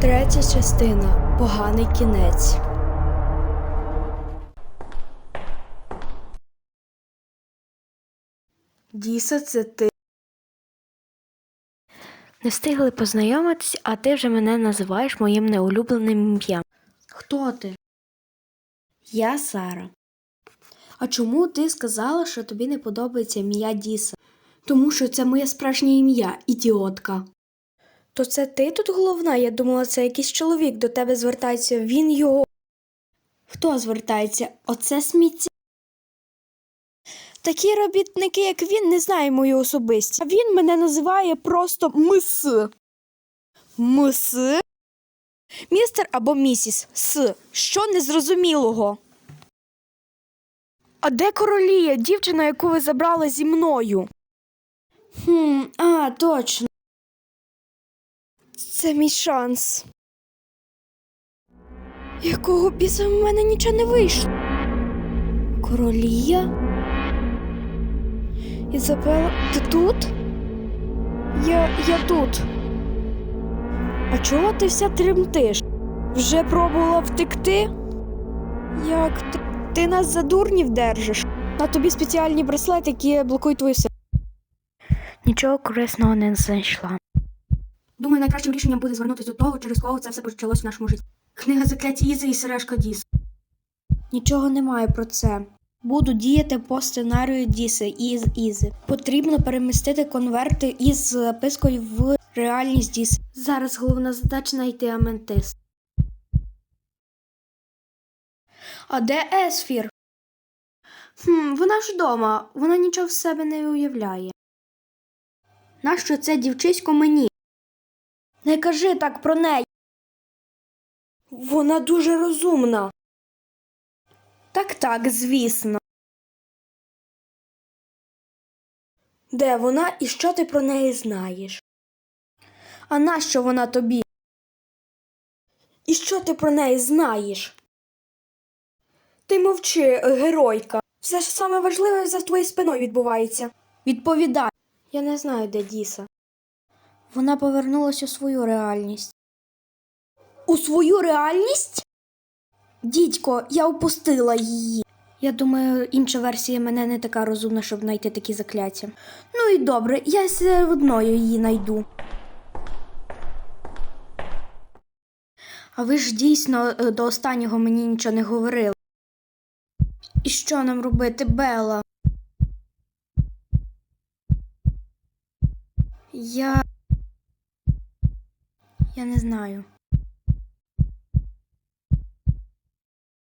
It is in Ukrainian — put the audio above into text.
Третя частина. Поганий кінець. Діса, це ти. Не встигли познайомитись, а ти вже мене називаєш моїм неулюбленим ім'ям. Хто ти? Я Сара. А чому ти сказала, що тобі не подобається ім'я Діса? Тому що це моє справжнє ім'я, ідіотка. То це ти тут головна? Я думала, це якийсь чоловік до тебе звертається, він його. Хто звертається? Оце сміття. Такі робітники, як він, не знають мою особистість. А він мене називає просто мис. Мис? Містер або місіс С. Що незрозумілого? А де королія, дівчина, яку ви забрали зі мною? Хм, а, точно. Це мій шанс. Якого біса в мене нічого не вийшло? Королія? Ізабела, ти тут? Я, я тут. А чого ти вся тремтиш? Вже пробувала втекти? Як ти? Ти нас за дурнів держиш? На тобі спеціальні браслети, які блокують твою силу. Нічого корисного не знайшла. Думаю, найкращим рішенням буде звернутися до того, через кого це все почалось в нашому житті. Книга закляття Ізи і сережка Діс. Нічого немає про це. Буду діяти по сценарію Діси із Ізи. Потрібно перемістити конверти із запискою в реальність Діси. Зараз головна задача знайти Аментис. А де Есфір? Хм, вона ж вдома, вона нічого в себе не уявляє. Нащо це дівчисько мені? Не кажи так про неї. Вона дуже розумна. Так, так, звісно. Де вона і що ти про неї знаєш? А нащо вона тобі? І що ти про неї знаєш? Ти мовчи, геройка. Все ж саме важливе за твоєю спиною відбувається. Відповідай. Я не знаю, де Діса. Вона повернулася у свою реальність. У свою реальність? Дідько, я упустила її. Я думаю, інша версія мене не така розумна, щоб знайти такі закляття. Ну і добре, я все одно її знайду. А ви ж дійсно е, до останнього мені нічого не говорили. І що нам робити, Бела? Я. Я не знаю.